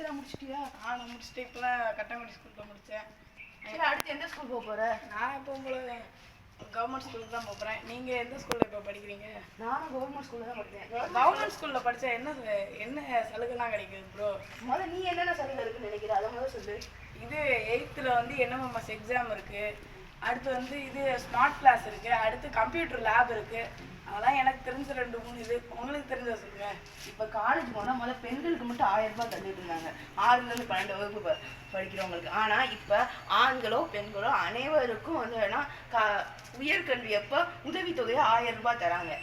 டென்த்லாம் முடிச்சிட்டியா? ஆ நான் முடிச்சுட்டு இப்போலாம் கட்டங்குடி ஸ்கூலில் முடித்தேன் சரி அடுத்து எந்த ஸ்கூல் போக போற? நான் இப்போ உங்களை கவர்மெண்ட் ஸ்கூலுக்கு தான் போகிறேன் நீங்கள் எந்த ஸ்கூலில் இப்போ படிக்கிறீங்க? நானும் கவர்மெண்ட் ஸ்கூல்ல தான் படித்தேன் கவர்மெண்ட் ஸ்கூலில் படித்தா என்ன என்ன சலுகைலாம் கிடைக்குது ப்ரோ முதல்ல நீ என்னென்ன சலுகை இருக்குன்னு நினைக்கிற? அதை முதல்ல சொல்லு. இது எயித்தில் வந்து என்எம்எம்எஸ் எக்ஸாம் இருக்குது அடுத்து வந்து இது ஸ்மார்ட் கிளாஸ் இருக்குது அடுத்து கம்ப்யூட்டர் லேப் இருக்குது அதெல்லாம் எனக்கு தெரிஞ்ச ரெண்டு மூணு இது. உங்களுக்கு தெரிஞ்ச சொல்லுங்க. இப்போ காலேஜ் போனால் முதல்ல பெண்களுக்கு மட்டும் ஆயிரம் ரூபாய் தந்துட்டு இருந்தாங்க. ஆறுலேருந்து பன்னெண்டு வகுப்பு படிக்கிறவங்களுக்கு. ஆனால் இப்போ ஆண்களோ பெண்களோ அனைவருக்கும் வந்து என்னன்னா கா உயர்கல்வி அப்போ உதவித்தொகையை ஆயிரம் ரூபாய் தராங்க.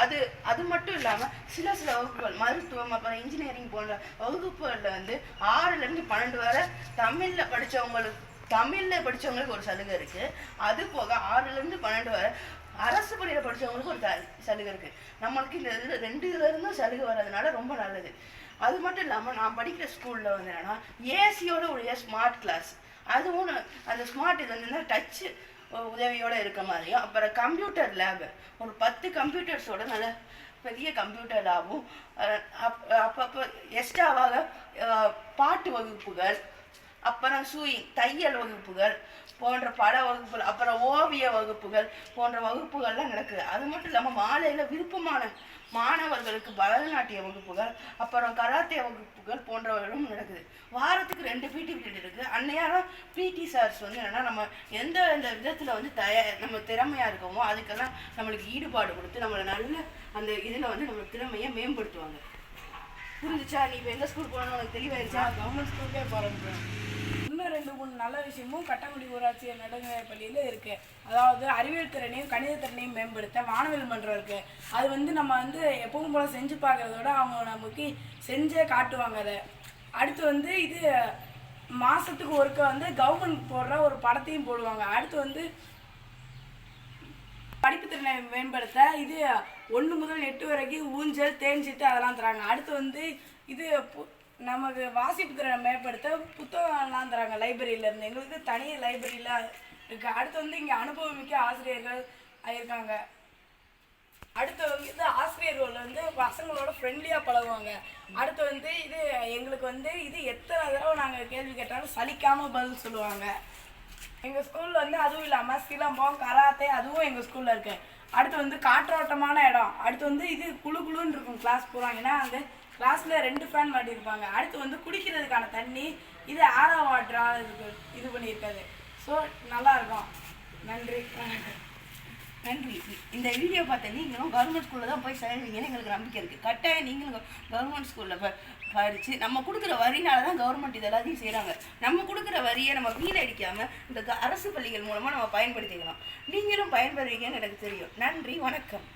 அது அது மட்டும் இல்லாமல் சில சில வகுப்புகள் மருத்துவம் அப்புறம் இன்ஜினியரிங் போன்ற வகுப்புகளில் வந்து ஆறுலேருந்து பன்னெண்டு வரை தமிழில் படித்தவங்களுக்கு தமிழில் படிச்சவங்களுக்கு ஒரு சலுகை இருக்குது அது போக ஆறுலேருந்து பன்னெண்டு வரை அரசு பள்ளியில் படித்தவங்களுக்கு ஒரு த- சலுகை இருக்குது நம்மளுக்கு இந்த இதில் ரெண்டு இதுலேருந்தும் சலுகை வர்றதுனால ரொம்ப நல்லது. அது மட்டும் இல்லாமல் நான் படிக்கிற ஸ்கூலில் வந்து என்னென்னா ஏசியோட உடைய ஸ்மார்ட் கிளாஸ் அதுவும் அந்த ஸ்மார்ட் இது வந்து டச்சு உதவியோடு இருக்க மாதிரியும் அப்புறம் கம்ப்யூட்டர் லேபு ஒரு பத்து கம்ப்யூட்டர்ஸோட நல்ல பெரிய கம்ப்யூட்டர் லேபும் அப்பப்போ எக்ஸ்ட்ராவாக பாட்டு வகுப்புகள் அப்புறம் சூயிங் தையல் வகுப்புகள் போன்ற பட வகுப்புகள் அப்புறம் ஓவிய வகுப்புகள் போன்ற வகுப்புகள்லாம் நடக்குது. அது மட்டும் இல்லாமல் மாலையில் விருப்பமான மாணவர்களுக்கு பரதநாட்டிய வகுப்புகள் அப்புறம் கராத்தே வகுப்புகள் போன்றவர்களும் நடக்குது. வாரத்துக்கு ரெண்டு பிடி பீரியட் இருக்குது அன்னையாரம் பிடி சார்ஸ் வந்து என்னென்னா நம்ம எந்த எந்த விதத்தில் வந்து தய நம்ம திறமையாக இருக்கோமோ அதுக்கெல்லாம் நம்மளுக்கு ஈடுபாடு கொடுத்து நம்மளை நல்ல அந்த இதில் வந்து நம்ம திறமையை மேம்படுத்துவாங்க. புரிஞ்சுச்சா? நீ இப்போ எந்த ஸ்கூல் உனக்கு தெளிவாயிருச்சா? கவர்மெண்ட் ஸ்கூலுக்கே போகிறேன் இன்னும் ரெண்டு மூணு நல்ல விஷயமும் கட்டங்குடி ஊராட்சி நடுநிலைப் பள்ளியில் இருக்கு. அதாவது அறிவியல் திறனையும் கணித திறனையும் மேம்படுத்த வானவில் மன்றம் இருக்கு. அது வந்து நம்ம வந்து எப்பவும் போல செஞ்சு பார்க்கறதோட அவங்க நமக்கு செஞ்சே காட்டுவாங்க அதை. அடுத்து வந்து இது மாசத்துக்கு ஒருக்க வந்து கவர்மெண்ட் போடுற ஒரு படத்தையும் போடுவாங்க. அடுத்து வந்து படிப்பு திறனை மேம்படுத்த இது ஒன்று முதல் எட்டு வரைக்கும் ஊஞ்சல் தேஞ்சிட்டு அதெல்லாம் தராங்க. அடுத்து வந்து இது பு- நமக்கு வாசிப்பு திறனை மேம்படுத்த புத்தகம்லாம் தராங்க லைப்ரரியிலேருந்து எங்களுக்கு தனி லைப்ரரிலாம் இருக்குது அடுத்து வந்து இங்கே அனுபவமிக்க ஆசிரியர்கள் இருக்காங்க அடுத்து வந்து இது ஆசிரியர்கள் வந்து பசங்களோட ஃப்ரெண்ட்லியாக பழகுவாங்க. அடுத்து வந்து இது எங்களுக்கு வந்து இது எத்தனை தடவை நாங்கள் கேள்வி கேட்டாலும் சலிக்காமல் பதில் சொல்லுவாங்க. எங்கள் ஸ்கூலில் வந்து அதுவும் இல்லாமல் சிலம்பம் கராத்தே அதுவும் எங்கள் ஸ்கூலில் இருக்கு. அடுத்து வந்து காற்றோட்டமான இடம். அடுத்து வந்து இது குளு குளுன்னு இருக்கும் கிளாஸ் போகிறாங்கன்னா அந்த கிளாஸில் ரெண்டு ஃபேன் மாட்டியிருப்பாங்க. அடுத்து வந்து குடிக்கிறதுக்கான தண்ணி இது ஆரோ வாட்டராக இருக்கு இது பண்ணியிருக்காது ஸோ நல்லா இருக்கும். நன்றி. நன்றி. இந்த வீடியோ பார்த்த நீங்களும் கவர்மெண்ட் ஸ்கூலில் தான் போய் சேருவீங்கன்னு எங்களுக்கு நம்பிக்கை இருக்குது கட்டாயம் நீங்களும் கவர்மெண்ட் ஸ்கூலில் படித்து நம்ம கொடுக்குற வரினால தான் கவர்மெண்ட் இது எல்லாத்தையும் செய்கிறாங்க நம்ம கொடுக்குற வரியை நம்ம வீணடிக்காமல் இந்த க- அரசு பள்ளிகள் மூலமாக நம்ம பயன்படுத்திக்கலாம். நீங்களும் பயன்படுவீங்கன்னு எனக்கு தெரியும். நன்றி வணக்கம்.